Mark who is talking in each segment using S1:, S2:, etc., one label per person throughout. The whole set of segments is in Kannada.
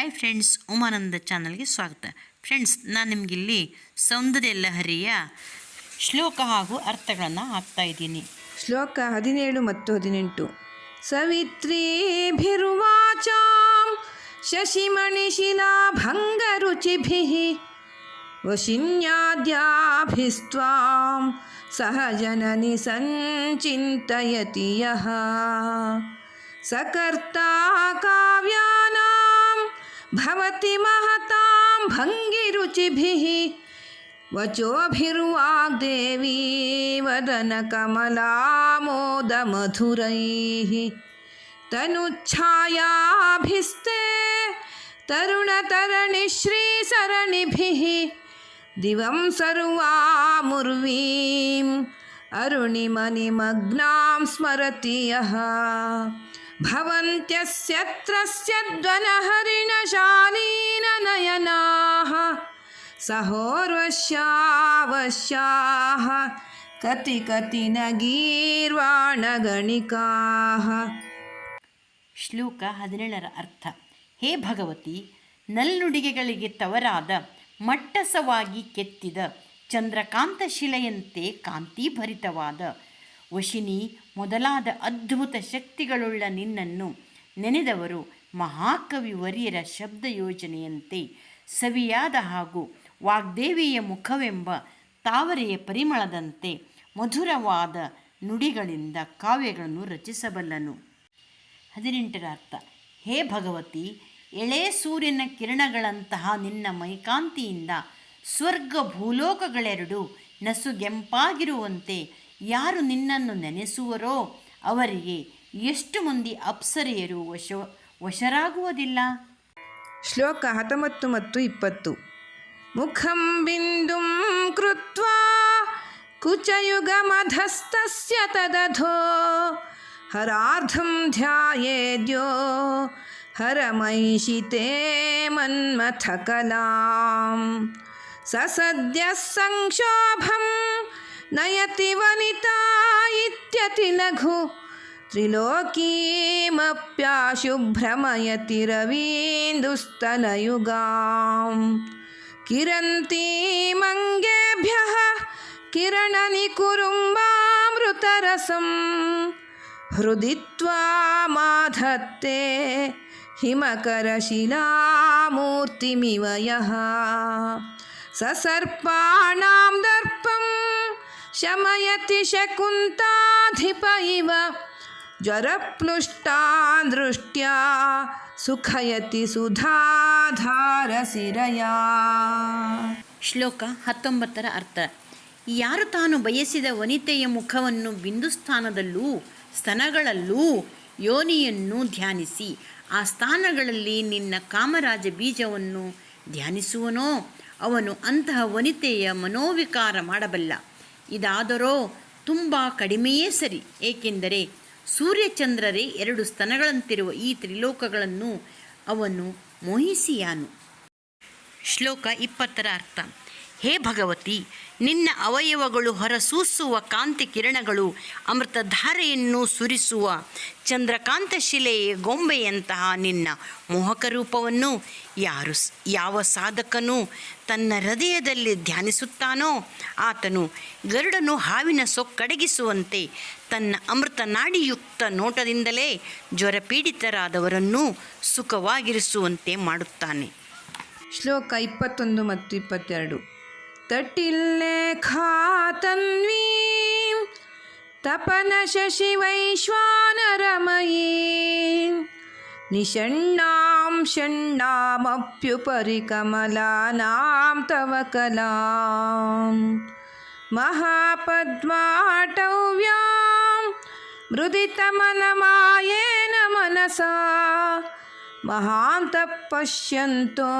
S1: ಹಾಯ್ ಫ್ರೆಂಡ್ಸ್ ಉಮಾನಂದ ಚಾನಲ್ಗೆ ಸ್ವಾಗತ. ಫ್ರೆಂಡ್ಸ್ ನಾನು ನಿಮಗಿಲ್ಲಿ ಸೌಂದರ್ಯ ಲಹರಿಯ ಶ್ಲೋಕ ಹಾಗೂ ಅರ್ಥಗಳನ್ನು ಹಾಕ್ತಾ ಇದ್ದೀನಿ.
S2: ಶ್ಲೋಕ ಹದಿನೇಳು ಮತ್ತು ಹದಿನೆಂಟು. ಸವಿತ್ರೀಭಿರುವಾಚಾಂ ಶಶಿಮಣಿಶಿಲಾಭಂಗರುಚಿಭಿ ಸಹ ಸಹಜನನಿ ಸಂಚಿಂತಯತಿ ಯಹ ಸಕರ್ತಾ ಕಾವ್ಯ भवति महतां भङ्गिरुचिभिः। वचोभिर्वाग्देवी वदनकमलामोदमधुरैः। तनुच्छायाभिस्ते तरुणतरणिश्रीसरणिभिः। दिवं सर्वामुर्वीम्। अरुणिमनिमग्नां स्मरति यः। भवन्त्यस्यत्रस्य द्वनहरिणशालीननयनाः सहोर्वश्यावश्याः कति कति न गीर्वाणगणिकाः
S1: ಶ್ಲೋಕ ಹದಿನೇಳರ ಅರ್ಥ ಹೇ ಭಗವತಿ ನಲ್ನುಡಿಗೆಗಳಿಗೆ ತವರಾದ ಮಟ್ಟಸವಾಗಿ ಕೆತ್ತಿದ ಚಂದ್ರಕಾಂತ ಶಿಲೆಯಂತೆ ಕಾಂತಿಭರಿತವಾದ ವಶಿನಿ ಮೊದಲಾದ ಅದ್ಭುತ ಶಕ್ತಿಗಳುಳ್ಳ ನಿನ್ನನ್ನು ನೆನೆದವರು ಮಹಾಕವಿ ವರಿಯರ ಶಬ್ದ ಯೋಜನೆಯಂತೆ. ಸವಿಯಾದ ಹಾಗೂ ವಾಗ್ದೇವಿಯ ಮುಖವೆಂಬ ತಾವರೆಯ ಪರಿಮಳದಂತೆ ಮಧುರವಾದ ನುಡಿಗಳಿಂದ ಕಾವ್ಯಗಳನ್ನು ರಚಿಸಬಲ್ಲನು. ಹದಿನೆಂಟರ ಅರ್ಥ. ಹೇ ಭಗವತಿ, ಎಳೆ ಸೂರ್ಯನ ಕಿರಣಗಳಂತಹ ನಿನ್ನ ಮೈಕಾಂತಿಯಿಂದ ಸ್ವರ್ಗ ಭೂಲೋಕಗಳೆರಡು ನಸುಗೆಂಪಾಗಿರುವಂತೆ ಯಾರು ನಿನ್ನನ್ನು ನೆನೆಸುವರೋ ಅವರಿಗೆ ಎಷ್ಟು ಮಂದಿ ಅಪ್ಸರೆಯರು ವಶ, ವಶರಾಗುವುದಿಲ್ಲ?
S2: ಶ್ಲೋಕ ಹತ್ತೊಂಬತ್ತು ಮತ್ತು ಇಪ್ಪತ್ತು. ಮುಖಂ ಬಿಂದುಂ ಕೃತ್ವಾ ಕುಚಯುಗಮಧಸ್ತಸ್ಯ ತದಧೋ ಹರಾರ್ಧಂ ಧ್ಯಾಯೇದ್ಯೋ ಹರಮೈಷಿತೆ ಮನ್ಮಥಕಲಾಂ ಸಸದ್ಯ ಸಂಕ್ಷೋಭಂ नयति वनिता इत्यति लघु त्रिलोकीमप्याशुभ्रमयति रवीन्दुस्तनयुगां किरन्तीमङ्गेभ्यः किरणनिकुरुम्बामृतरसं हृदि त्वामाधत्ते हिमकरशिलामूर्तिमिव यः। ससर्पाणां दर्पम् शमयति शकुन्ताधिप इव ज्वरप्लुष्टान् दृष्ट्या सुखयति ಸುಧಾಧಾರಸಿರಯಾ
S1: ಶ್ಲೋಕ ಹತ್ತೊಂಬತ್ತರ ಅರ್ಥ ಯಾರು ತಾನು ಬಯಸಿದ ವನಿತೆಯ ಮುಖವನ್ನು ಬಿಂದುಸ್ಥಾನದಲ್ಲೂ ಸ್ತನಗಳಲ್ಲೂ ಯೋನಿಯನ್ನು ಧ್ಯಾನಿಸಿ ಆ ಸ್ಥಾನಗಳಲ್ಲಿ ನಿನ್ನ ಕಾಮರಾಜ ಬೀಜವನ್ನು ಧ್ಯಾನಿಸುವನೋ ಅವನು ಅಂತಹ ವನಿತೆಯ ಮನೋವಿಕಾರ ಮಾಡಬಲ್ಲ ಇದಾದರೋ ತುಂಬ ಕಡಿಮೆಯೇ ಸರಿ. ಏಕೆಂದರೆ ಸೂರ್ಯಚಂದ್ರರೇ ಎರಡು ಸ್ತನಗಳಂತಿರುವ ಈ ತ್ರಿಲೋಕಗಳನ್ನು ಅವನು ಮೋಹಿಸಿಯಾನು. ಶ್ಲೋಕ ಇಪ್ಪತ್ತರ ಅರ್ಥ. ಹೇ ಭಗವತಿ ನಿನ್ನ ಅವಯವಗಳು ಹೊರಸೂಸುವ ಕಾಂತಿ ಕಿರಣಗಳು ಅಮೃತಧಾರೆಯನ್ನು ಸುರಿಸುವ ಚಂದ್ರಕಾಂತ ಶಿಲೆಯ ಗೊಂಬೆಯಂತಹ ನಿನ್ನ ಮೋಹಕ ರೂಪವನ್ನು ಯಾರು ಯಾವ ಸಾಧಕನು ತನ್ನ ಹೃದಯದಲ್ಲಿ ಧ್ಯಾನಿಸುತ್ತಾನೋ ಆತನು ಗರುಡನು ಹಾವಿನ ಸೊಕ್ಕಡಗಿಸುವಂತೆ ತನ್ನ ಅಮೃತ ನಾಡಿಯುಕ್ತ ನೋಟದಿಂದಲೇ ಜ್ವರಪೀಡಿತರಾದವರನ್ನು ಸುಖವಾಗಿರಿಸುವಂತೆ ಮಾಡುತ್ತಾನೆ.
S2: ಶ್ಲೋಕ ಇಪ್ಪತ್ತೊಂದು ಮತ್ತು ಇಪ್ಪತ್ತೆರಡು. तटिल्लेखा तन्वीं तपनशशिवैश्वानरमयीं। निषण्णां षण्णामप्युपरिकमलानां तव कलां। महापद्माटव्यां मृदितमलमायेन मनसा। महान्तः पश्यन्तो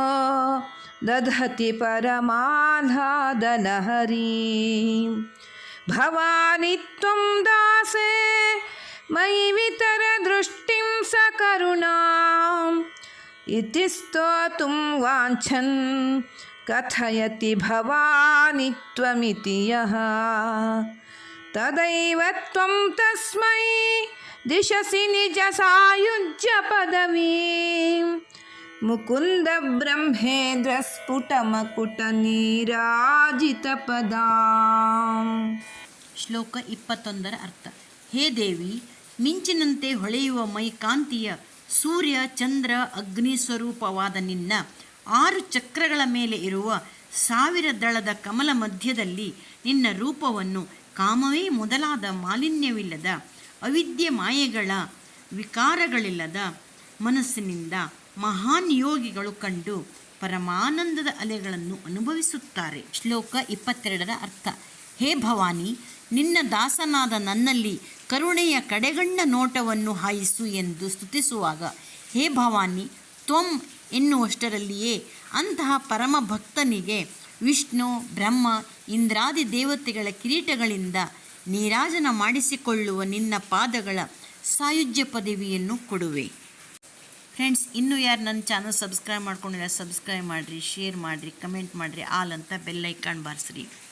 S2: दधति परमाह्लादलहरीं भवानि त्वं दासे, मयि वितरदृष्टिं सकरुणाम् इति स्तोतुं वाञ्छन्, कथयति भवानि त्वमिति यः। तदैव त्वं तस्मै, दिशसि निजसायुज्य पदवीं ಮುಕುಂದ ಬ್ರಹ್ಮೇಂದ್ರ ಸ್ಫುಟ ಮಕುಟ ನೀರಾಜಿತ ಪದಾ.
S1: ಶ್ಲೋಕ ಇಪ್ಪತ್ತೊಂದರ ಅರ್ಥ. ಹೇ ದೇವಿ, ಮಿಂಚಿನಂತೆ ಹೊಳೆಯುವ ಮೈ ಕಾಂತಿಯ ಸೂರ್ಯ, ಚಂದ್ರ, ಅಗ್ನಿ ಸ್ವರೂಪವಾದ ನಿನ್ನ ಆರು ಚಕ್ರಗಳ ಮೇಲೆ ಇರುವ ಸಾವಿರ ದಳದ ಕಮಲ ಮಧ್ಯದಲ್ಲಿ ನಿನ್ನ ರೂಪವನ್ನು ಕಾಮವೇ ಮೊದಲಾದ ಮಾಲಿನ್ಯವಿಲ್ಲದ ಅವಿದ್ಯೆ ಮಾಯೆಗಳ ವಿಕಾರಗಳಿಲ್ಲದ ಮನಸ್ಸಿನಿಂದ ಮಹಾನ್ ಯೋಗಿಗಳು ಕಂಡು ಪರಮಾನಂದದ ಅಲೆಗಳನ್ನು ಅನುಭವಿಸುತ್ತಾರೆ. ಶ್ಲೋಕ ಇಪ್ಪತ್ತೆರಡರ ಅರ್ಥ, ಹೇ ಭವಾನಿ, ನಿನ್ನ ದಾಸನಾದ ನನ್ನಲ್ಲಿ ಕರುಣೆಯ ಕಡೆಗಣ್ಣ ನೋಟವನ್ನು ಹಾಯಿಸು ಎಂದು ಸ್ತುತಿಸುವಾಗ, ಹೇ ಭವಾನಿ, ತ್ವಂ ಎನ್ನುವಷ್ಟರಲ್ಲಿಯೇ ಅಂತಹ ಪರಮ ಭಕ್ತನಿಗೆ ವಿಷ್ಣು, ಬ್ರಹ್ಮ, ಇಂದ್ರಾದಿ ದೇವತೆಗಳ ಕಿರೀಟಗಳಿಂದ ನೀರಾಜನ ಮಾಡಿಸಿಕೊಳ್ಳುವ ನಿನ್ನ ಪಾದಗಳ ಸಾಯುಜ್ಯ ಪದವಿಯನ್ನು ಕೊಡುವೆ. ಫ್ರೆಂಡ್ಸ್ ಇನ್ನೂ ಯಾರು ನನ್ನ ಚಾನಲ್ ಸಬ್ಸ್ಕ್ರೈಬ್ ಮಾಡ್ಕೊಂಡಿಲ್ಲ ಸಬ್ಸ್ಕ್ರೈಬ್ ಮಾಡಿರಿ ಶೇರ್ ಮಾಡಿರಿ ಕಮೆಂಟ್ ಮಾಡಿರಿ ಆಲ್ ಅಂತ ಬೆಲ್ಲೈಕಾನ್ ಬಾರಿಸ್ರಿ.